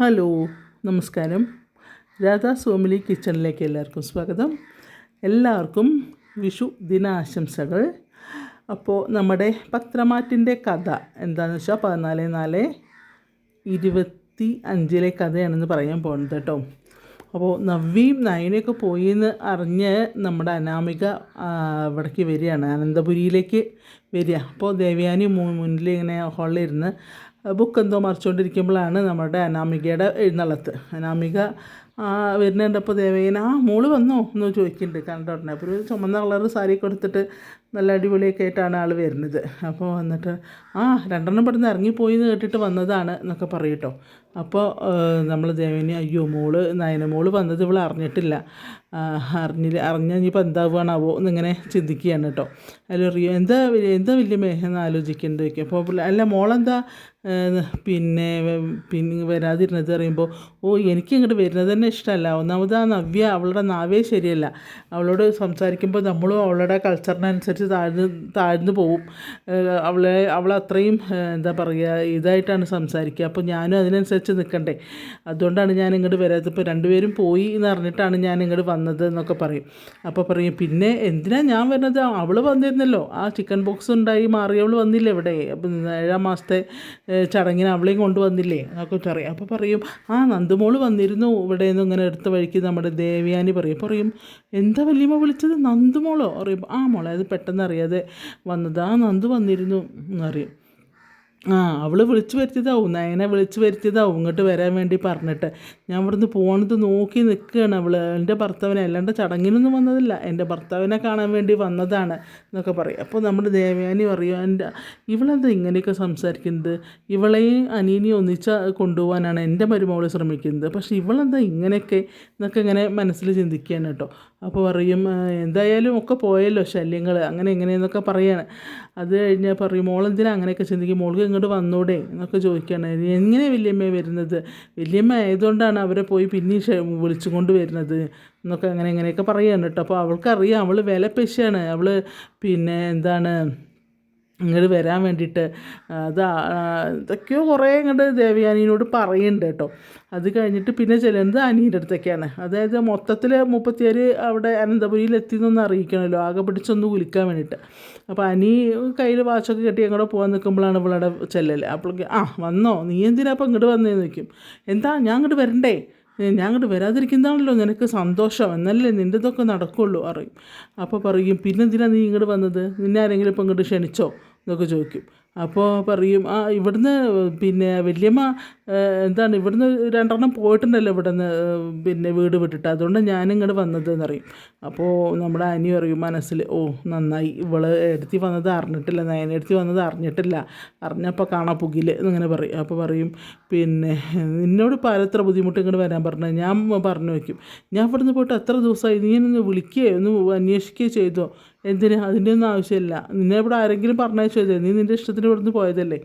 Hello നമസ്കാരം. രാധാ സോമിലി കിച്ചണിലേക്ക് എല്ലാവർക്കും സ്വാഗതം. എല്ലാവർക്കും വിഷു ദിനാശംസകൾ. അപ്പോൾ നമ്മുടെ പത്രമാറ്റിന്റെ കഥ എന്താണെന്ന് വെച്ചാൽ പതിനാല് നാല് ഇരുപത്തി അഞ്ചിലെ കഥയാണെന്ന് പറയാൻ പോകുന്നത് കേട്ടോ. അപ്പോൾ നവ്യയും നയനയൊക്കെ പോയി എന്ന് അറിഞ്ഞ് നമ്മുടെ അനാമിക ഇവിടേക്ക് വരികയാണ്. അനന്തപുരിയിലേക്ക് വരിക. അപ്പോൾ ദേവയാനി മുന്നിൽ ഇങ്ങനെ ഹാളിലിരുന്ന് ബുക്ക് എന്തോ മറിച്ചുകൊണ്ടിരിക്കുമ്പോഴാണ് നമ്മുടെ അനാമികയുടെ എഴുന്നള്ളത്ത്. അനാമിക വരുന്നുണ്ടപ്പോൾ ദേവേന ആ മോൾ വന്നോ? എന്ന് ചോദിക്കുന്നുണ്ട്. കണ്ട അപ്പോൾ ഒരു ചുമന്ന കളർ സാരി കൊടുത്തിട്ട് നല്ല അടിപൊളിയൊക്കെ ആയിട്ടാണ് ആൾ വരുന്നത്. അപ്പോൾ വന്നിട്ട് ആ രണ്ടെണ്ണം പെട്ടെന്ന് ഇറങ്ങിപ്പോയി എന്ന് കേട്ടിട്ട് വന്നതാണ് എന്നൊക്കെ പറയും കേട്ടോ അപ്പോൾ നമ്മൾ ദേവനി അയ്യോ മോൾ നയന മോൾ വന്നത് ഇവൾ അറിഞ്ഞിട്ടില്ല. അറിഞ്ഞില്ല അറിഞ്ഞാൽ ഇനിയിപ്പോൾ എന്താവുകയാണാവോ എന്നിങ്ങനെ ചിന്തിക്കുകയാണ് കേട്ടോ. അതിൽ അറിയോ എന്താ എന്താ വലിയ മേഹെന്ന് ആലോചിക്കേണ്ടി വയ്ക്കും അപ്പോൾ അല്ല മോളെന്താ? പിന്നെ പിന്നെ വരാതിരുന്നത് പറയുമ്പോൾ ഓ എനിക്ക് ഇങ്ങോട്ട് വരുന്നത് തന്നെ ഇഷ്ടമല്ല ഒന്നാമത് ആ നവ്യ അവളുടെ നാവേ ശരിയല്ല. അവളോട് സംസാരിക്കുമ്പോൾ നമ്മളും അവളുടെ കൾച്ചറിനനുസരിച്ച് താഴ്ന്ന് താഴ്ന്നു പോവും. അവളെ അവളത്രയും അത്രയും എന്താ പറയുക ഇതായിട്ടാണ് സംസാരിക്കുക. അപ്പോൾ ഞാനും അതിനനുസരിച്ച് നിൽക്കണ്ടേ. അതുകൊണ്ടാണ് ഞാൻ ഇങ്ങോട്ട് വരാത്തത്. ഇപ്പോൾ രണ്ടുപേരും പോയി എന്ന് അറിഞ്ഞിട്ടാണ് ഞാൻ ഇങ്ങോട്ട് വന്നത് എന്നൊക്കെ പറയും. അപ്പോൾ പറയും പിന്നെ എന്തിനാ ഞാൻ വരുന്നത്? അവൾ വന്നിരുന്നല്ലോ. ആ ചിക്കൻ ബോക്സ് ഉണ്ടായി മാറിയവൾ വന്നില്ലേ ഇവിടെ? അപ്പം ഏഴാം മാസത്തെ ചടങ്ങിന് അവളെയും കൊണ്ടുവന്നില്ലേ എന്നൊക്കെ പറയും. അപ്പോൾ പറയും ആ നന്ദുമോൾ വന്നിരുന്നു. ഇവിടെ നിന്ന് ഇങ്ങനെ എടുത്ത വഴിക്ക് നമ്മുടെ ദേവയാനി പറയും. പറയും എന്താ വലിയമ്മ വിളിച്ചത്? നന്ദുമോളോ? പറയും ആ മോളെ അത് പെട്ടെന്ന് അറിയാതെ വന്നത്. ആ നന്ദു വന്നിരുന്നു എന്നറിയും ആ അവൾ വിളിച്ചു വരുത്തിയതാവും. നയനെ വിളിച്ചു വരുത്തിയതാവും. ഇങ്ങോട്ട് വരാൻ വേണ്ടി പറഞ്ഞിട്ട്. ഞാൻ ഇവിടുന്ന് പോണത് നോക്കി നിൽക്കുകയാണ് അവൾ എന്റെ ഭർത്താവിനെ അല്ലാണ്ട് ചടങ്ങിനൊന്നും വന്നതില്ല. എന്റെ ഭർത്താവിനെ കാണാൻ വേണ്ടി വന്നതാണ് എന്നൊക്കെ പറയും. അപ്പോൾ നമ്മുടെ ദേവയാനി പറയും എന്റെ ഇവളെന്താ ഇങ്ങനെയൊക്കെ സംസാരിക്കുന്നത്? ഇവളെയും അനിയനെയും ഒന്നിച്ച് കൊണ്ടുപോകാനാണ് എന്റെ മരുമകൾ ശ്രമിക്കുന്നത്. പക്ഷേ ഇവളെന്താ ഇങ്ങനെയൊക്കെ? എന്നൊക്കെ ഇങ്ങനെ മനസ്സിൽ ചിന്തിക്കുകയാണ് കേട്ടോ. അപ്പോൾ പറയും എന്തായാലും ഒക്കെ പോയല്ലോ ശല്യങ്ങൾ അങ്ങനെ എങ്ങനെയെന്നൊക്കെ പറയാണ്. അത് കഴിഞ്ഞാൽ പറയും മോളെന്തിനാ അങ്ങനെയൊക്കെ ചിന്തിക്കും? മോൾക്ക് ഇങ്ങോട്ട് വന്നൂടെ? എന്നൊക്കെ ചോദിക്കുകയാണ്. എങ്ങനെ വല്യമ്മ വരുന്നത്? വല്യമ്മ ആയതുകൊണ്ടാണ് അവരെ പോയി വിളിച്ചുകൊണ്ട് വിളിച്ചും കൊണ്ട് വരുന്നത്? എന്നൊക്കെ അങ്ങനെ ഇങ്ങനെയൊക്കെ പറയുകയാണ് കേട്ടോ. അപ്പോൾ അവൾക്കറിയാം അവൾ വില അവൾ പിന്നെ എന്താണ് ഇങ്ങോട്ട് വരാൻ വേണ്ടിയിട്ട് അത് ഇതൊക്കെയോ കുറേ ഇങ്ങോട്ട് ദേവയാനിയോട് പറയുന്നുണ്ട് കേട്ടോ. അത് കഴിഞ്ഞിട്ട് പിന്നെ ചെല്ലുന്നത് അനീന്റെ അടുത്തൊക്കെയാണ്. അതായത് മൊത്തത്തിൽ മുപ്പത്തിയേഴ് അവിടെ അനന്തപുരിയിൽ എത്തിയെന്നൊന്ന് അറിയിക്കണമല്ലോ ആകെ പിടിച്ചൊന്ന് കുലിക്കാൻ വേണ്ടിയിട്ട്. അപ്പോൾ അനി കയ്യിൽ വാച്ചൊക്കെ കെട്ടി അങ്ങോട്ട് പോകാൻ നിൽക്കുമ്പോഴാണ് ഇവളുടെ ചെല്ലൽ അപ്പോഴേക്ക് ആ വന്നോ നീ എന്തിനാ അപ്പോൾ ഇങ്ങോട്ട് വന്നേന്ന് നിൽക്കും എന്താ ഞാൻ ഇങ്ങോട്ട് വരണ്ടേ? ഞാൻ അങ്ങോട്ട് വരാതിരിക്കുന്നതാണല്ലോ നിനക്ക് സന്തോഷം. എന്നല്ലേ നിന്റെ ഇതൊക്കെ നടക്കുള്ളൂ അറിയും അപ്പോൾ പറയും പിന്നെ എന്തിനാ നീ ഇങ്ങോട്ട് വന്നത്? നിന്നെ ആരെങ്കിലും ഇപ്പം ഇങ്ങോട്ട് ക്ഷണിച്ചോ? എന്നൊക്കെ ചോദിക്കും. അപ്പോൾ പറയും ആ ഇവിടുന്ന് പിന്നെ വല്യമ്മ എന്താണ് ഇവിടുന്ന് രണ്ടെണ്ണം പോയിട്ടുണ്ടല്ലോ ഇവിടുന്ന് പിന്നെ വീട് വിട്ടിട്ട്. അതുകൊണ്ട് ഞാനിങ്ങോട്ട് വന്നത് എന്നറിയും അപ്പോൾ നമ്മുടെ അനി പറയും മനസ്സിൽ ഓ നന്നായി. ഇവൾ എടുത്തി വന്നത് അറിഞ്ഞിട്ടില്ല. നയനെടുത്തി വന്നത് അറിഞ്ഞിട്ടില്ല. അറിഞ്ഞപ്പോൾ കാണാൻ പുകിൽ എന്നിങ്ങനെ പറയും. അപ്പോൾ പറയും പിന്നെ നിന്നോട് ഇപ്പോൾ എത്ര ബുദ്ധിമുട്ട് ഇങ്ങോട്ട് വരാൻ പറഞ്ഞു ഞാൻ പറഞ്ഞു വയ്ക്കും ഞാൻ ഇവിടുന്ന് പോയിട്ട് എത്ര ദിവസമായി നീ എന്നെ ഒന്ന് വിളിക്കുകയോ ഒന്ന് അന്വേഷിക്കുകയോ ചെയ്തോ. എന്തിന്? അതിന്റെ ഒന്നും ആവശ്യമില്ല. നിന്നെ ഇവിടെ ആരെങ്കിലും പറഞ്ഞയച്ചതേ നീ നിന്റെ ഇഷ്ടത്തിന് ഇവിടുന്ന് പോയതല്ലേ?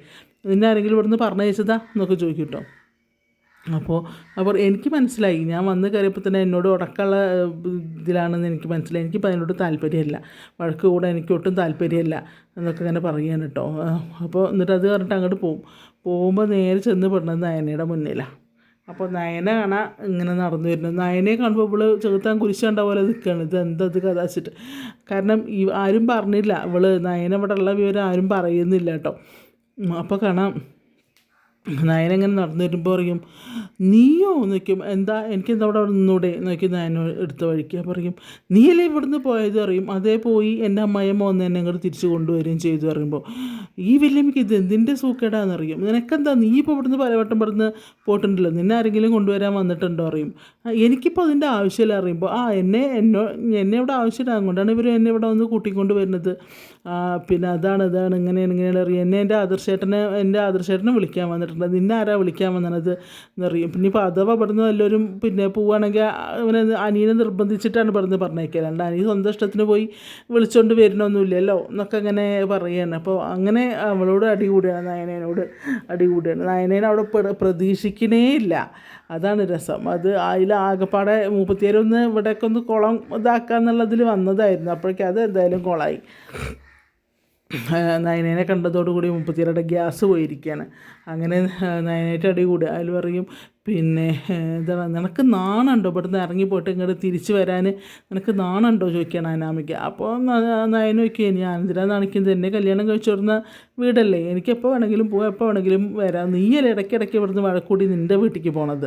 നിന്നെ ആരെങ്കിലും ഇവിടുന്ന് പറഞ്ഞയച്ചതാ എന്നൊക്കെ ചോദിക്കും കേട്ടോ അപ്പോൾ അപ്പോൾ എനിക്ക് മനസ്സിലായി. ഞാൻ വന്ന് കയറിയപ്പോൾ തന്നെ എന്നോട് ഉടക്കമുള്ള ഇതിലാണെന്ന് എനിക്ക് മനസ്സിലായി. എനിക്കിപ്പോൾ അതിനോട് താല്പര്യമില്ല. വഴക്ക് കൂടെ എനിക്ക് ഒട്ടും താല്പര്യമില്ല എന്നൊക്കെ ഇങ്ങനെ പറയുകയാണ് കേട്ടോ. അപ്പോൾ എന്നിട്ട് അത് പറഞ്ഞിട്ട് അങ്ങോട്ട് പോകും പോകുമ്പോൾ നേരെ ചെന്ന് പെടുന്നത് നയനയുടെ മുന്നിലാണ് അപ്പോൾ നയന കാണാൻ ഇങ്ങനെ നടന്നു വരുന്നത് നയനെ കാണുമ്പോൾ ഇവൾ ചെറുത്താൻ കുരിശ് കണ്ട പോലെ നിൽക്കുകയാണ് ഇത് എന്താ ഇത് കഥ വെച്ചിട്ട് കാരണം ഈ ആരും പറഞ്ഞില്ല. ഇവൾ നയന ഇവിടെ ഉള്ള വിവരം ആരും പറയുന്നില്ല കേട്ടോ. അപ്പോൾ കാണാം. നയനങ്ങനെ നടന്നു വരുമ്പോൾ പറയും നീയോ? നിൽക്കും എന്താ എനിക്ക് എന്താ അവിടെ നിന്നൂടെ? നോക്കി നയന എടുത്ത വഴിക്ക് പറയും നീയല്ലേ ഇവിടുന്ന് പോയത്? അറിയും അതേ പോയി എന്റെ അമ്മയമ്മ വന്ന് എന്നെ അങ്ങോട്ട് തിരിച്ചു കൊണ്ടുവരികയും ചെയ്തു പറയുമ്പോൾ ഈ വല്യമ്മയ്ക്ക് ഇത് എന്തിന്റെ സൂക്കേടാണെന്നറിയും നിനക്കെന്താ നീ ഇപ്പോൾ ഇവിടുന്ന് പലവട്ടം ഇവിടുന്ന് പോയിട്ടുണ്ടല്ലോ നിന്നെ ആരെങ്കിലും കൊണ്ടുവരാൻ വന്നിട്ടുണ്ടോ? അറിയും "ആ, എനിക്കിപ്പോൾ അതിന്റെ ആവശ്യമില്ല അറിയുമ്പോൾ ആ എന്നെ എന്നോ എന്നെ ഇവിടെ ആവശ്യമില്ല കൊണ്ടാണ് ഇവർ എന്നെ ഇവിടെ വന്ന് കൂട്ടിക്കൊണ്ട് വരുന്നത്. പിന്നെ അതാണ് ഇതാണ് ഇങ്ങനെയാണ് ഇങ്ങനെയാണ് അറിയും എന്നെ എന്റെ ആദർശേട്ടനെ എന്റെ ആദർശേട്ടനെ വിളിക്കാൻ വന്നിട്ടുണ്ട്. നിന്നെ ആരാ വിളിക്കാൻ വന്നത് എന്നറിയും പിന്നെ ഇപ്പോൾ അഥവാ ഇവിടുന്ന് എല്ലാവരും പിന്നെ പോവുകയാണെങ്കിൽ അവനെ അനിയനെ നിർബന്ധിച്ചിട്ടാണ് ഇവിടുന്ന് പറഞ്ഞേക്കുക അല്ലാണ്ട് അനിയൻ സ്വന്തം ഇഷ്ടത്തിന് പോയി വിളിച്ചുകൊണ്ട് വരണമൊന്നുമില്ലല്ലോ എന്നൊക്കെ അങ്ങനെ പറയുകയാണ് അപ്പോൾ അങ്ങനെ അവളോട് അടി അടികൂടുകയാണ് നയനേനോട് അടികൂടുകയാണ് നയനേനെ അവിടെ പ്ര- പ്രതീക്ഷിക്കണേ ഇല്ല. അതാണ് രസം. അത് അതിൽ ആകെപ്പാടെ മൂപ്പത്തിയേരൊന്ന് ഒന്ന് കുളം ഇതാക്കാന്നുള്ളതിൽ വന്നതായിരുന്നു. അപ്പോഴേക്കും അത് എന്തായാലും കുളമായി നയനേനെ കണ്ടതോടുകൂടി മുപ്പത്തിയേരുടെ ഗ്യാസ് പോയിരിക്കുകയാണ് അങ്ങനെ നയനേറ്റ് അടി കൂടി. അതിൽ പറയും പിന്നെ എന്താ നിനക്ക് നാണുണ്ടോ? ഇവിടുന്ന് ഇറങ്ങി പോയിട്ട് ഇങ്ങോട്ട് തിരിച്ച് വരാൻ നിനക്ക് നാണുണ്ടോ? ചോദിക്കുകയാണ് അനാമിക്ക് അപ്പോൾ നയന നോക്കിയേ ഞാൻ എന്തിനാ നാണിക്കുന്നത് എന്നെ കല്യാണം കഴിച്ചു വരുന്ന വീടല്ലേ? എനിക്ക് എപ്പോൾ വേണമെങ്കിലും പോകാം എപ്പോൾ വേണമെങ്കിലും വരാം. നീയല്ലേ ഇടയ്ക്കിടയ്ക്ക് ഇവിടുന്ന് വഴക്കൂടി നിന്റെ വീട്ടിലേക്ക് പോണത്.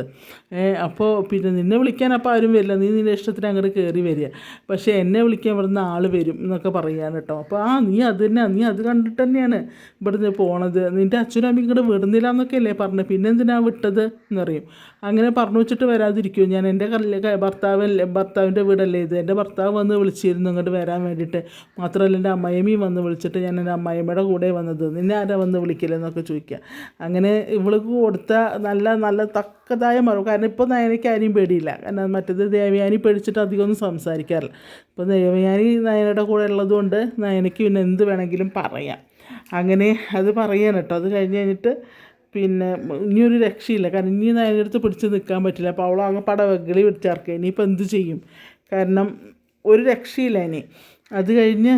അപ്പോൾ പിന്നെ നിന്നെ വിളിക്കാൻ അപ്പോൾ ആരും വരില്ല. നീ നിന്റെ ഇഷ്ടത്തിന് അങ്ങോട്ട് കയറി വരിക. പക്ഷേ എന്നെ വിളിക്കാൻ ഇവിടുന്ന് ആൾ വരും എന്നൊക്കെ പറയാൻ കേട്ടോ. അപ്പോൾ ആ നീ അത് തന്നെ നീ അത് കണ്ടിട്ട് തന്നെയാണ് ഇവിടുന്ന് പോണത്. നിന്റെ അച്ഛനും അമ്മയും ഇങ്ങോട്ട് വിടുന്നില്ല എന്നൊക്കെ അല്ലേ പറഞ്ഞത്. പിന്നെ എന്തിനാ വിട്ടത് എന്നറിയും. അങ്ങനെ പറഞ്ഞു വെച്ചിട്ട് വരാതിരിക്കുമോ ഞാൻ എന്റെ ഭർത്താവ് ഭർത്താവിന്റെ വീടല്ലേ ഇത്? എന്റെ ഭർത്താവ് വന്ന് വിളിച്ചിരുന്നു ഇങ്ങോട്ട് വരാൻ വേണ്ടിയിട്ട്. മാത്രമല്ല എന്റെ അമ്മയമ്മയും വന്ന് വിളിച്ചിട്ട് ഞാൻ എന്റെ അമ്മയമ്മയുടെ കൂടെ വന്നത്. നിന്നെ ആരാ വന്ന് വിളിക്കില്ലെന്നൊക്കെ ചോദിക്കുക. അങ്ങനെ ഇവൾക്ക് കൊടുത്ത നല്ല നല്ല തക്കതായ മറവ് കാരണം ഇപ്പോൾ നയനയ്ക്ക് ആരെയും പേടിയില്ല. കാരണം മറ്റേത് ദേവയാനി പേടിച്ചിട്ട് അധികം ഒന്നും സംസാരിക്കാറില്ല. ഇപ്പോൾ ദേവയാനി നയനയുടെ കൂടെ ഉള്ളതുകൊണ്ട് നയനയ്ക്ക് പിന്നെ എന്ത് വേണമെങ്കിലും പറയാം. അങ്ങനെ അത് പറയാൻ കേട്ടോ. അത് കഴിഞ്ഞ് കഴിഞ്ഞിട്ട് പിന്നെ ഇനി ഒരു രക്ഷയില്ല. കാരണം ഇനി അതിനടുത്ത് പിടിച്ച് നിൽക്കാൻ പറ്റില്ല. അപ്പോൾ അവൾ അങ്ങ് പടവകളി പിടിച്ചിറക്കുക. ഇനിയിപ്പോൾ എന്ത് ചെയ്യും? കാരണം ഒരു രക്ഷയില്ല ഇനി. അത് കഴിഞ്ഞ്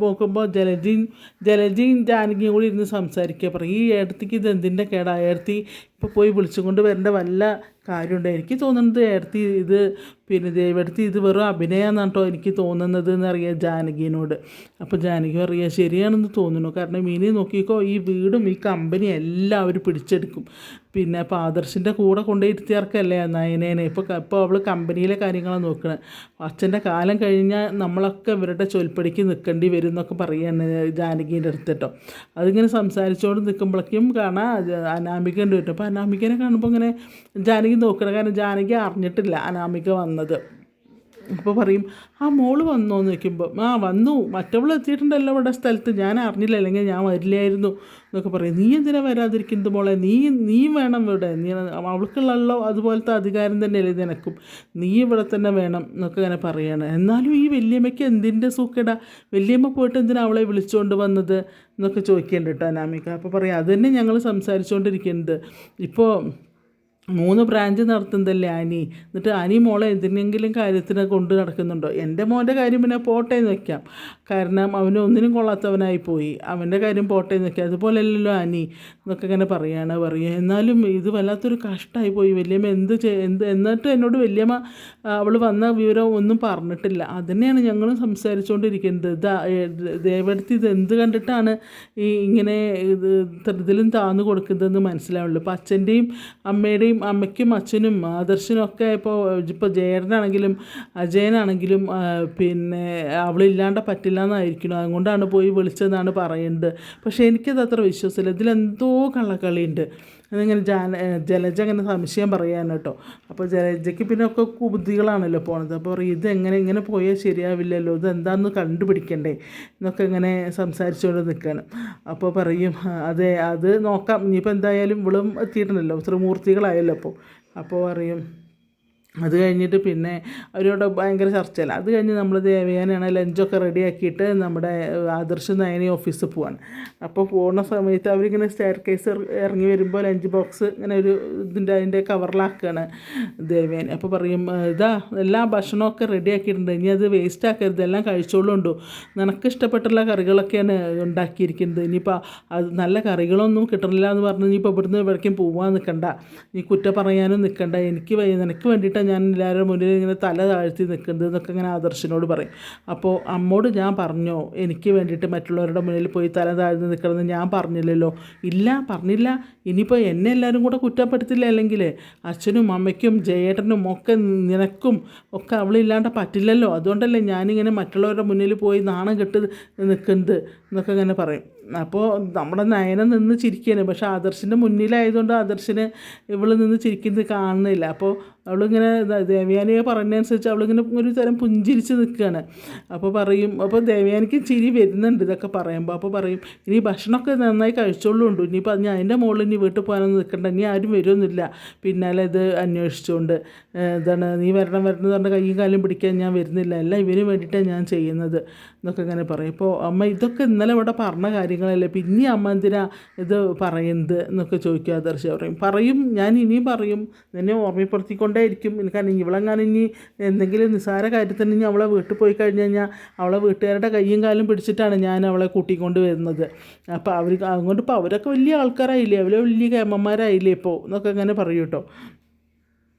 നോക്കുമ്പോൾ ജലജയും ജലജയും ജാനകിയും കൂടി ഇരുന്ന് സംസാരിക്കുക. പറയും ഈ ഏടത്തിക്ക് ഇത് എന്തിന്റെ കേടാ? ഏടത്തി ഇപ്പോൾ പോയി വിളിച്ചുകൊണ്ട് വരേണ്ട വല്ല കാര്യമുണ്ട്? എനിക്ക് തോന്നുന്നത് ഏടത്തി ഇത് പിന്നെ ദേവടുത്ത് ഇത് വെറും അഭിനയമാണെന്നാണ് കേട്ടോ എനിക്ക് തോന്നുന്നത് എന്നറിയാം ജാനകിനോട്. അപ്പോൾ ജാനകി പറയുക ശരിയാണെന്ന് തോന്നുന്നു. കാരണം ഇനി നോക്കിക്കോ ഈ വീടും ഈ കമ്പനി അവർ പിടിച്ചെടുക്കും. പിന്നെ അപ്പോൾ ആദർശിന്റെ കൂടെ കൊണ്ടുപോയിരുത്തിയർക്കല്ലേ നയനേനെ? ഇപ്പോൾ ഇപ്പോൾ അവൾ കമ്പനിയിലെ കാര്യങ്ങളാണ് നോക്കുന്നത് അച്ഛന്റെ കാലം കഴിഞ്ഞാൽ നമ്മളൊക്കെ ഇവരുടെ ചൊൽപ്പടിക്ക് നിൽക്കേണ്ടി വരും എന്നൊക്കെ പറയുകയാണ് ജാനകീന്റെ അടുത്തിട്ടോ അതിങ്ങനെ സംസാരിച്ചുകൊണ്ട് നിൽക്കുമ്പോഴേക്കും കാണാം അനാമിക വരും അപ്പോൾ അനാമികനെ കാണുമ്പോൾ ഇങ്ങനെ ജാനകി നോക്കണം കാരണം ജാനകി അറിഞ്ഞിട്ടില്ല അനാമിക വന്നത്. അപ്പോൾ പറയും ആ മോൾ വന്നോ എന്ന് ചോദിക്കുമ്പോൾ ആ വന്നു. മറ്റവൾ എത്തിയിട്ടുണ്ടല്ലോ ഇവിടെ സ്ഥലത്ത്. ഞാൻ അറിഞ്ഞില്ല അല്ലെങ്കിൽ ഞാൻ വരില്ലായിരുന്നു. എന്നൊക്കെ പറയും. നീ എന്തിനാ വരാതിരിക്കുന്നത് മോളെ? നീ നീ വേണം ഇവിടെ. നീ അവൾക്കുള്ളല്ലോ അതുപോലത്തെ അധികാരം തന്നെയല്ലേ നിനക്കും നീ ഇവിടെ തന്നെ വേണം എന്നൊക്കെ ഇങ്ങനെ പറയാണ്. എന്നാലും ഈ വല്യമ്മയ്ക്ക് എന്തിന്റെ സൂക്കേട? വല്യമ്മ പോയിട്ട് എന്തിനാ അവളെ വിളിച്ചുകൊണ്ട് വന്നത് എന്നൊക്കെ ചോദിക്കേണ്ട കേട്ടോ അനാമിക. അപ്പോൾ പറയാം അത് തന്നെ ഞങ്ങൾ സംസാരിച്ചുകൊണ്ടിരിക്കുന്നത് ഇപ്പോൾ മൂന്ന് ബ്രാഞ്ച് നടത്തുന്നതല്ലേ അനി എന്നിട്ട് അനി മോളെ എന്തിനെങ്കിലും കാര്യത്തിന് കൊണ്ട് നടക്കുന്നുണ്ടോ? എന്റെ മോന്റെ കാര്യം പിന്നെ പോട്ടെ എന്ന് വെക്കാം. കാരണം അവന് ഒന്നിനും കൊള്ളാത്തവനായി പോയി. അവന്റെ കാര്യം പോട്ടെ എന്ന് വെക്കാം. അതുപോലെയല്ലല്ലോ അനി എന്നൊക്കെ ഇങ്ങനെ പറയുകയാണ് പറയുക എന്നാലും ഇത് വല്ലാത്തൊരു കഷ്ടമായി പോയി. വല്യമ്മ എന്ത് എന്ത് എന്നിട്ട് എന്നോട് വല്യമ്മ അവൾ വന്ന വിവരം ഒന്നും പറഞ്ഞിട്ടില്ല. അതിനെയാണ് ഞങ്ങളും സംസാരിച്ചുകൊണ്ടിരിക്കുന്നത്. ഇതാ ദേവടുത്ത് ഇത് എന്ത് കണ്ടിട്ടാണ് ഈ ഇങ്ങനെ ഇത് ഇതിലും താന്നു കൊടുക്കുന്നതെന്ന് മനസ്സിലാവുള്ളൂ. ഇപ്പം അച്ഛന്റെയും അമ്മയുടെയും അമ്മയ്ക്കും അച്ഛനും ആദർശനും ഒക്കെ ഇപ്പോൾ ഇപ്പോൾ ജയറിനാണെങ്കിലും അജയനാണെങ്കിലും പിന്നെ അവളില്ലാണ്ട് പറ്റില്ല എന്നായിരിക്കണം അതുകൊണ്ടാണ് പോയി വിളിച്ചതെന്നാണ് പറയുന്നത്. പക്ഷേ എനിക്കത് അത്ര വിശ്വാസമില്ല. ഇതിലെന്തോ കള്ളക്കളിയുണ്ട്. അതിങ്ങനെ ജാന ജലജ അങ്ങനെ സംശയം പറയാൻ കേട്ടോ. അപ്പോൾ ജലജയ്ക്ക് പിന്നെ ഒക്കെ കുബുദ്ധികളാണല്ലോ പോണത്. അപ്പോൾ പറയും എങ്ങനെ ഇങ്ങനെ പോയാൽ ശരിയാവില്ലല്ലോ? ഇത് എന്താണെന്ന് കണ്ടുപിടിക്കണ്ടേ? എന്നൊക്കെ ഇങ്ങനെ സംസാരിച്ചുകൊണ്ട് നിൽക്കണം അപ്പോൾ പറയും അതെ അത് നോക്കാം. ഇനിയിപ്പോൾ എന്തായാലും ഇവളും എത്തിയിട്ടുണ്ടല്ലോ. ത്രിമൂർത്തികളായല്ലോ അപ്പോൾ അപ്പോൾ പറയും അത് കഴിഞ്ഞിട്ട് പിന്നെ അവരോട് ഭയങ്കര ചർച്ചയില്ല. അത് കഴിഞ്ഞ് നമ്മൾ ദേവയാനാണ് ലഞ്ചൊക്കെ റെഡിയാക്കിയിട്ട് നമ്മുടെ ആദർശ് നയനി ഓഫീസിൽ പോവാണ്. അപ്പോൾ പോകുന്ന സമയത്ത് അവരിങ്ങനെ സ്റ്റെയർ കേസ് ഇറങ്ങി വരുമ്പോൾ ലഞ്ച് ബോക്സ് ഇങ്ങനെ ഒരു ഇതിന്റെ അതിന്റെ കവറിലാക്കുകയാണ് ദേവയാനി. അപ്പോൾ പറയും ഇതാ എല്ലാ ഭക്ഷണമൊക്കെ റെഡിയാക്കിയിട്ടുണ്ട്. ഇനി അത് വേസ്റ്റ് ആക്കരുത്. എല്ലാം കഴിച്ചോളുണ്ടോ? നിനക്ക് ഇഷ്ടപ്പെട്ടുള്ള കറികളൊക്കെയാണ് ഉണ്ടാക്കിയിരിക്കുന്നത്. ഇനിയിപ്പോൾ അത് നല്ല കറികളൊന്നും കിട്ടണില്ല എന്ന് പറഞ്ഞ് ഇനിയിപ്പോൾ ഇവിടുന്ന് എവിടേക്കും പോവാൻ നിൽക്കണ്ട നീ കുറ്റ പറയാനും നിൽക്കണ്ട എനിക്ക് നിനക്ക് വേണ്ടിയിട്ടാണ് ഞാൻ എല്ലാവരുടെ മുന്നിൽ ഇങ്ങനെ തല താഴ്ത്തി നിൽക്കുന്നത് എന്നൊക്കെ ഇങ്ങനെ ആദർശനോട് പറയും. അപ്പോൾ അമ്മോട് ഞാൻ പറഞ്ഞോ? എനിക്ക് വേണ്ടിയിട്ട് മറ്റുള്ളവരുടെ മുന്നിൽ പോയി തല താഴ്ന്ന് നിൽക്കണമെന്ന് ഞാൻ പറഞ്ഞില്ലല്ലോ. ഇല്ല പറഞ്ഞില്ല. ഇനിയിപ്പോൾ എന്നെ എല്ലാവരും കൂടെ കുറ്റപ്പെടുത്തില്ല? അല്ലെങ്കിൽ അച്ഛനും അമ്മയ്ക്കും ജയേട്ടനും ഒക്കെ നിനക്കും ഒക്കെ അവളില്ലാണ്ട് പറ്റില്ലല്ലോ. അതുകൊണ്ടല്ലേ ഞാനിങ്ങനെ മറ്റുള്ളവരുടെ മുന്നിൽ പോയി നാണം കെട്ട് നിൽക്കുന്നത് എന്നൊക്കെ ഇങ്ങനെ പറയും. അപ്പോൾ നമ്മുടെ നയനം നിന്ന് ചിരിക്കുകയാണ് പക്ഷേ ആദർശിന്റെ മുന്നിലായതുകൊണ്ട് ആദർശിനെ ഇവൾ നിന്ന് ചിരിക്കുന്നത് കാണുന്നില്ല. അപ്പോൾ അവളിങ്ങനെ ദേവയാനിയെ പറഞ്ഞതനുസരിച്ച് അവളിങ്ങനെ ഒരു തരം പുഞ്ചിരിച്ച് നിൽക്കുകയാണ്. അപ്പോൾ പറയും അപ്പോൾ ദേവയാനിക്ക് ചിരി വരുന്നുണ്ട് ഇതൊക്കെ പറയുമ്പോൾ. അപ്പോൾ പറയും ഇനി ഭക്ഷണമൊക്കെ നന്നായി കഴിച്ചോളുണ്ട്? ഇനിയിപ്പോൾ ഞാൻ അതിന്റെ മുകളിൽ ഇനി വീട്ടിൽ പോകാനൊന്നും നിൽക്കണ്ട. ഇനി ആരും വരുമൊന്നുമില്ല പിന്നാലെ ഇത് അന്വേഷിച്ചുകൊണ്ട് എന്താണ് നീ വരണം വരണം എന്ന് പറഞ്ഞ കൈയും കാലും പിടിക്കാൻ ഞാൻ വരുന്നില്ല. എല്ലാം ഇവന് വേണ്ടിയിട്ടാണ് ഞാൻ ചെയ്യുന്നത്. എന്നൊക്കെ ഇങ്ങനെ പറയും. ഇപ്പോൾ അമ്മ ഇതൊക്കെ ഇന്നലെ ഇവിടെ പറഞ്ഞ കാര്യങ്ങളല്ലേ പിന്നെ അമ്മ എന്തിനാ ഇത് പറയുന്നത് എന്നൊക്കെ ചോദിക്കുക ആദർശ പറയും. പറയും ഞാൻ ഇനിയും പറയും. നിന്നെ ഓർമ്മപ്പെടുത്തിക്കൊണ്ടേ ഇരിക്കും കാരണം ഇവളെങ്ങാനും ഇനി എന്തെങ്കിലും നിസ്സാര കാര്യത്തിന് ഇനി അവളെ വീട്ടിൽ പോയി കഴിഞ്ഞ് കഴിഞ്ഞാൽ അവളെ വീട്ടുകാരുടെ കൈയും കാലും പിടിച്ചിട്ടാണ് ഞാൻ അവളെ കൂട്ടിക്കൊണ്ട് വരുന്നത്. അപ്പോൾ അവർ അതുകൊണ്ട് ഇപ്പോൾ അവരൊക്കെ വലിയ ആൾക്കാരായില്ലേ അവരെ വലിയ കേമന്മാരായില്ലേ ഇപ്പോൾ എന്നൊക്കെ ഇങ്ങനെ പറയും കേട്ടോ.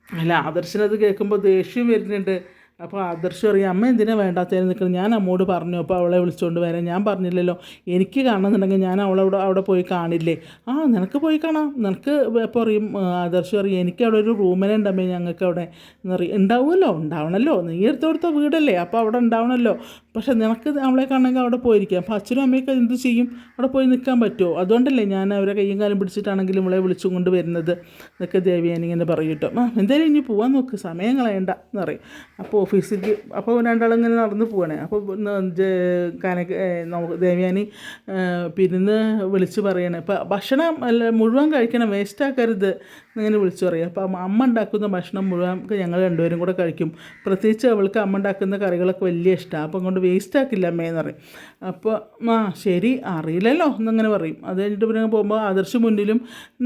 അല്ല ആദർശനത് കേൾക്കുമ്പോൾ ദേഷ്യം വരുന്നുണ്ട്. അപ്പോൾ ആദർശം അറിയാം അമ്മ എന്തിനാ വേണ്ടാത്തതിന് നിൽക്കുന്നത്? ഞാൻ അമ്മോട് പറഞ്ഞു അപ്പോൾ അവളെ വിളിച്ചുകൊണ്ട് വരാൻ ഞാൻ പറഞ്ഞില്ലല്ലോ. എനിക്ക് കാണണമെന്നുണ്ടെങ്കിൽ ഞാൻ അവളെ അവിടെ പോയി കാണില്ലേ? ആ നിനക്ക് പോയി കാണാം. നിനക്ക് ഇപ്പോൾ അറിയും ആദർശം അറിയാം എനിക്ക് അവിടെ ഒരു റൂമിനെ ഉണ്ടമ്മേ ഞങ്ങൾക്ക് അവിടെ എന്നറിയാം ഉണ്ടാവുമല്ലോ ഉണ്ടാവണമല്ലോ നീ എടുത്ത് കൊടുത്ത വീടല്ലേ അപ്പോൾ അവിടെ ഉണ്ടാവണമല്ലോ പക്ഷേ നിനക്ക് അവളെ കാണണമെങ്കിൽ അവിടെ പോയിരിക്കാം. അപ്പോൾ അച്ഛനും അമ്മയൊക്കെ എന്ത് ചെയ്യും? അവിടെ പോയി നിൽക്കാൻ പറ്റുമോ? അതുകൊണ്ടല്ലേ ഞാൻ അവരെ കയ്യും കാലം പിടിച്ചിട്ടാണെങ്കിലും ഇവളെ വിളിച്ചും കൊണ്ട് വരുന്നത്. എന്നൊക്കെ ദേവിയാനിങ്ങനെ പറയും കേട്ടോ. ആ എന്തായാലും ഇനി പോവാൻ നോക്ക്. സമയം കളയണ്ട എന്ന് പറയും. അപ്പോൾ ഓഫീസിലേക്ക് അപ്പോൾ രണ്ടാളിങ്ങനെ നടന്ന് പോവാണ്. അപ്പോൾ കനക നമുക്ക് ദേവയാനി പിരിന്ന് വിളിച്ച് പറയണേ. ഇപ്പം ഭക്ഷണം അല്ല മുഴുവൻ കഴിക്കണം. വേസ്റ്റ് ആക്കരുത് എന്നിങ്ങനെ വിളിച്ചു പറയും. അപ്പം അമ്മ ഉണ്ടാക്കുന്ന ഭക്ഷണം മുഴുവൻ ഞങ്ങൾ രണ്ടുപേരും കൂടെ കഴിക്കും. പ്രത്യേകിച്ച് അവൾക്ക് അമ്മ ഉണ്ടാക്കുന്ന കറികളൊക്കെ വലിയ ഇഷ്ടമാണ് അപ്പം കൊണ്ട് വേസ്റ്റ് ആക്കില്ല അമ്മയെന്ന് പറയും. അപ്പോൾ ആ ശരി അറിയില്ലല്ലോ എന്നങ്ങനെ പറയും. അത് കഴിഞ്ഞിട്ട് പിന്നെ പോകുമ്പോൾ ആദർശ് മുന്നിലും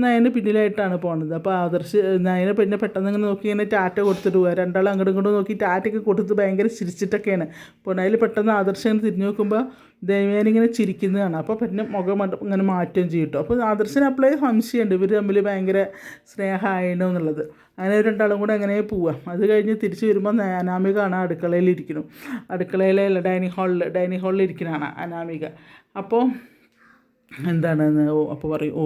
നയന് പിന്നിലായിട്ടാണ് പോകുന്നത് അപ്പോൾ ആദർശ് നയനെ പിന്നെ പെട്ടെന്ന് ഇങ്ങനെ നോക്കി ഇങ്ങനെ ടാറ്റ കൊടുത്തിട്ട് പോവുക രണ്ടാളും അങ്ങോട്ടും ഇങ്ങോട്ടും നോക്കി ടാറ്റയൊക്കെ കൊടുത്ത് ഭയങ്കര ചിരിച്ചിട്ടൊക്കെയാണ്. പിന്നെ അതിൽ പെട്ടെന്ന് ആദർശം തിരിഞ്ഞു നോക്കുമ്പോൾ ദേവ്യാനിങ്ങനെ ചിരിക്കുന്നതാണ്. അപ്പോൾ പിന്നെ മുഖം ഇങ്ങനെ മാറ്റുകയും ചെയ്യും അപ്പോൾ ആദർശന് അപ്ലൈ സംശയമുണ്ട് ഇവർ തമ്മിൽ ഭയങ്കര സ്നേഹമായിരുന്നു എന്നുള്ളത്. അങ്ങനെ രണ്ടാളും കൂടെ അങ്ങനെ പോവാം. അത് കഴിഞ്ഞ് തിരിച്ച് വരുമ്പോൾ അനാമിക ആണ് അടുക്കളയിൽ ഇരിക്കുന്നു അടുക്കളയിലെ ഡൈനിങ് ഹാളിൽ ഡൈനിങ് ഹാളിൽ ഇരിക്കുന്നതാണ് അനാമിക. അപ്പോൾ എന്താണെന്ന്? ഓ അപ്പോൾ പറയും ഓ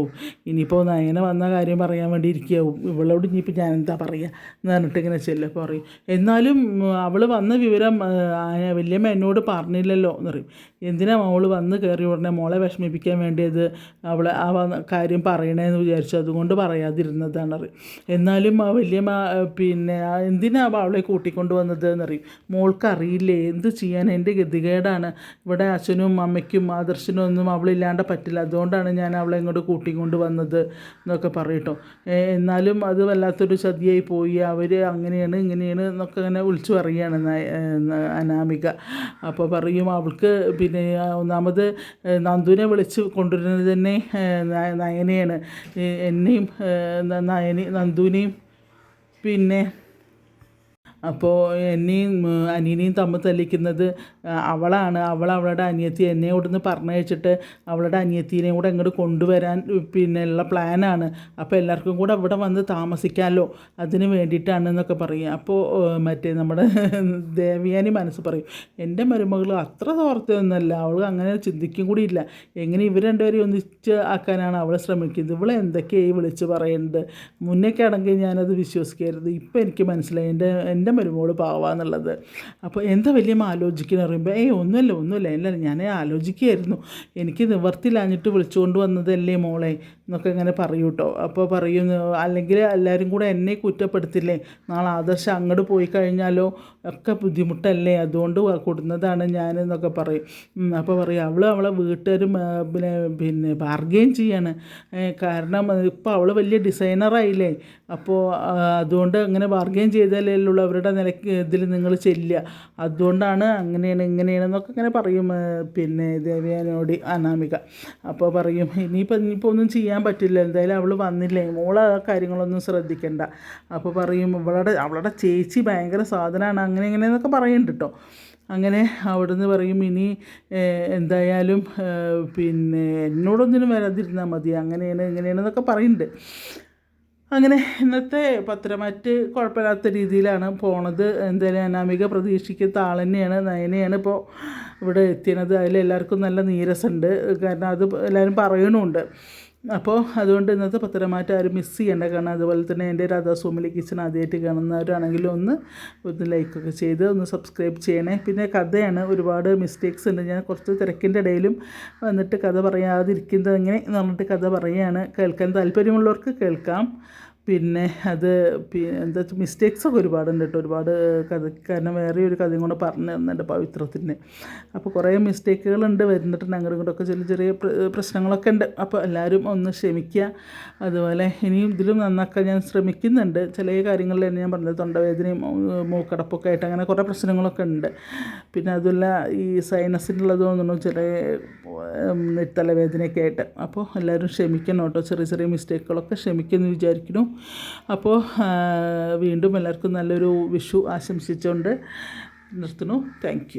ഇനിയിപ്പോൾ നയന വന്ന കാര്യം പറയാൻ വേണ്ടി ഇരിക്കുക ഇവളോട് ഇനിയിപ്പോൾ ഞാൻ എന്താ പറയുക എന്ന് പറഞ്ഞിട്ട് ഇങ്ങനെ ചെല്ലപ്പോൾ പറയും എന്നാലും അവൾ വന്ന വിവരം വലിയമ്മ എന്നോട് പറഞ്ഞില്ലല്ലോ എന്ന് പറയും. എന്തിനാ അവൾ വന്ന് കയറി ഉടനെ മോളെ വിഷമിപ്പിക്കാൻ വേണ്ടിയത് അവൾ ആ കാര്യം പറയണേന്ന് വിചാരിച്ചു. അതുകൊണ്ട് പറയാതിരുന്നതാണ് അറിയും എന്നാലും ആ വലിയമ്മ പിന്നെ എന്തിനാ അവളെ കൂട്ടിക്കൊണ്ട് വന്നത് എന്നറിയും മോൾക്ക് അറിയില്ലേ എന്ത് ചെയ്യാൻ? എന്റെ ഗതികേടാണ്. ഇവിടെ അച്ഛനും അമ്മയ്ക്കും ആദർശനും ഒന്നും അവളില്ലാണ്ട് പറ്റില്ല. പറ്റില്ല അതുകൊണ്ടാണ് ഞാൻ അവളെ ഇങ്ങോട്ട് കൂട്ടിക്കൊണ്ട് വന്നത് എന്നൊക്കെ പറയട്ടോ. എന്നാലും അത് വല്ലാത്തൊരു ചതിയായി പോയി. അവർ അങ്ങനെയാണ് ഇങ്ങനെയാണ് എന്നൊക്കെ ഇങ്ങനെ വിളിച്ചു പറയുകയാണ് അനാമിക. അപ്പോൾ പറയും അവൾക്ക് പിന്നെ ഒന്നാമത് നന്ദുവിനെ വിളിച്ച് കൊണ്ടുവരുന്നത് തന്നെ നയനയാണ്. എന്നെയും നയനെ നന്ദുവിനെയും പിന്നെ അപ്പോൾ എന്നെയും അനിയനെയും തമ്മിൽ തല്ലിക്കുന്നത് അവളാണ്. അവൾ അവളുടെ അനിയത്തി എന്നെ ഇവിടുന്ന് പറഞ്ഞയച്ചിട്ട് അവളുടെ അനിയത്തിനെയും കൂടെ ഇങ്ങോട്ട് കൊണ്ടുവരാൻ പിന്നെ ഉള്ള പ്ലാനാണ് അപ്പോൾ എല്ലാവർക്കും കൂടെ അവിടെ വന്ന് താമസിക്കാമല്ലോ അതിന് വേണ്ടിയിട്ടാണ് എന്നൊക്കെ പറയും. അപ്പോൾ മറ്റേ നമ്മുടെ ദേവിയാനി മനസ്സ് പറയും എന്റെ മരുമകൾ അത്ര തോർത്തൊന്നുമല്ല അവൾ അങ്ങനെ ചിന്തിക്കും കൂടി ഇല്ല. എങ്ങനെ ഇവർ രണ്ടുപേരെയും ഒന്നിച്ച് ആക്കാനാണ് അവൾ ശ്രമിക്കുന്നത്? ഇവളെ എന്തൊക്കെയായി വിളിച്ച് പറയുന്നത് മുന്നേക്കാണെങ്കിൽ ഞാനത് വിശ്വസിക്കരുത്. ഇപ്പോൾ എനിക്ക് മനസ്സിലായി. എന്റെ എന്റെ മരുമോൾ പാവാന്നുള്ളത് അപ്പോൾ എന്താ വലിയ ആലോചിക്കുന്ന പറയുമ്പോൾ ഏയ് ഒന്നുമില്ല ഒന്നുമില്ല എന്നല്ല ഞാൻ ആലോചിക്കുകയായിരുന്നു. എനിക്ക് നിവർത്തിലാഞ്ഞിട്ട് വിളിച്ചുകൊണ്ട് വന്നതല്ലേ മോളെ എന്നൊക്കെ ഇങ്ങനെ പറയൂ കേട്ടോ. അപ്പോൾ പറയുന്നു അല്ലെങ്കിൽ എല്ലാവരും കൂടെ എന്നെ കുറ്റപ്പെടുത്തില്ലേ? നാളെ ആദർശം അങ്ങോട്ട് പോയി കഴിഞ്ഞാലോ? ഒക്കെ ബുദ്ധിമുട്ടല്ലേ? അതുകൊണ്ട് കൊടുന്നതാണ് ഞാൻ എന്നൊക്കെ പറയും. അപ്പോൾ പറയും അവൾ അവളെ വീട്ടുകാരും പിന്നെ പിന്നെ ബാർഗെയിൻ ചെയ്യാണ്. കാരണം ഇപ്പോൾ അവൾ വലിയ ഡിസൈനറായില്ലേ അപ്പോൾ അതുകൊണ്ട് അങ്ങനെ ബാർഗെയിൻ ചെയ്താലേ ഉള്ളൂ അവരുടെ നിലയ്ക്ക് ഇതിൽ നിങ്ങൾ ചെല്ലുക. അതുകൊണ്ടാണ് അങ്ങനെയാണ് ഇങ്ങനെയാണെന്നൊക്കെ ഇങ്ങനെ പറയും പിന്നെ ദേവയാനോട് അനാമിക. അപ്പോൾ പറയും ഇനിയിപ്പോൾ ഇനിയിപ്പോൾ ഒന്നും ചെയ്യാൻ പറ്റില്ല. എന്തായാലും അവൾ വന്നില്ലേ. മോൾ ആ കാര്യങ്ങളൊന്നും ശ്രദ്ധിക്കണ്ട. അപ്പോൾ പറയും അവളുടെ അവളുടെ ചേച്ചി ഭയങ്കര സാധനമാണ് അങ്ങനെ ഇങ്ങനെയെന്നൊക്കെ പറയുന്നുണ്ട് കേട്ടോ അങ്ങനെ അവിടുന്ന് പറയും ഇനി എന്തായാലും പിന്നെ എന്നോടൊന്നിനും വരാതിരുന്നാൽ മതി. അങ്ങനെയാണ് ഇങ്ങനെയാണെന്നൊക്കെ പറയുന്നുണ്ട് അങ്ങനെ ഇന്നത്തെ പത്രമാറ്റ് കുഴപ്പമില്ലാത്ത രീതിയിലാണ് പോണത്. എന്തായാലും അനാമിക പ്രതീക്ഷിക്കുന്ന താൾ തന്നെയാണ് നയനയാണ് ഇപ്പോൾ ഇവിടെ എത്തിയത്. അതിലെല്ലാവർക്കും നല്ല നീരസമുണ്ട്. കാരണം അത് എല്ലാവരും പറയണമുണ്ട്. അപ്പോൾ അതുകൊണ്ട് ഇന്നത്തെ പത്രമാറ്റം ആരും മിസ് ചെയ്യേണ്ട. കാരണം അതുപോലെ തന്നെ എന്റെ രാധാ സോമിലി കിച്ചൺ ആദ്യമായിട്ട് കാണുന്നവരാണെങ്കിലും ഒന്ന് ഒന്ന് ലൈക്കൊക്കെ ചെയ്ത് ഒന്ന് സബ്സ്ക്രൈബ് ചെയ്യണേ. പിന്നെ കഥയാണ്. ഒരുപാട് മിസ്റ്റേക്സ് ഉണ്ട്. ഞാൻ കുറച്ച് തിരക്കിന്റെ ഇടയിലും വന്നിട്ട് കഥ പറയാതിരിക്കുന്നത് എങ്ങനെ എന്ന് പറഞ്ഞിട്ട് കഥ പറയുകയാണ് കേൾക്കാൻ താല്പര്യമുള്ളവർക്ക് കേൾക്കാം. പിന്നെ അത് എന്താ മിസ്റ്റേക്സൊക്കെ ഒരുപാടുണ്ട് കേട്ടോ ഒരുപാട് കഥ കാരണം വേറെ ഒരു കഥയും കൂടെ പറഞ്ഞു തന്നിട്ടുണ്ട് പവിത്രത്തിന്. അപ്പോൾ കുറേ മിസ്റ്റേക്കുകളുണ്ട് വരുന്നിട്ടുണ്ട്. അങ്ങോട്ടും ഇങ്ങോട്ടൊക്കെ ചെറിയ ചെറിയ പ്രശ്നങ്ങളൊക്കെ ഉണ്ട്. അപ്പോൾ എല്ലാവരും ഒന്ന് ക്ഷമിക്കുക അതുപോലെ ഇനിയും ഇതിലും നന്നാക്കാൻ ഞാൻ ശ്രമിക്കുന്നുണ്ട്. ചില കാര്യങ്ങളിൽ തന്നെ ഞാൻ പറഞ്ഞത് തൊണ്ടവേദനയും മൂക്കടപ്പൊക്കെ ആയിട്ട് അങ്ങനെ കുറേ പ്രശ്നങ്ങളൊക്കെ ഉണ്ട്. പിന്നെ അതുമല്ല ഈ സൈനസിനുള്ളത് തോന്നുന്നു ചില തലവേദനയൊക്കെ ആയിട്ട്. അപ്പോൾ എല്ലാവരും ക്ഷമിക്കണം കേട്ടോ ചെറിയ ചെറിയ മിസ്റ്റേക്കുകളൊക്കെ ക്ഷമിക്കുമെന്ന് വിചാരിക്കുന്നു. അപ്പോൾ വീണ്ടും എല്ലാവർക്കും നല്ലൊരു വിഷു ആശംസിച്ചുകൊണ്ട് നിർത്തുന്നു. താങ്ക്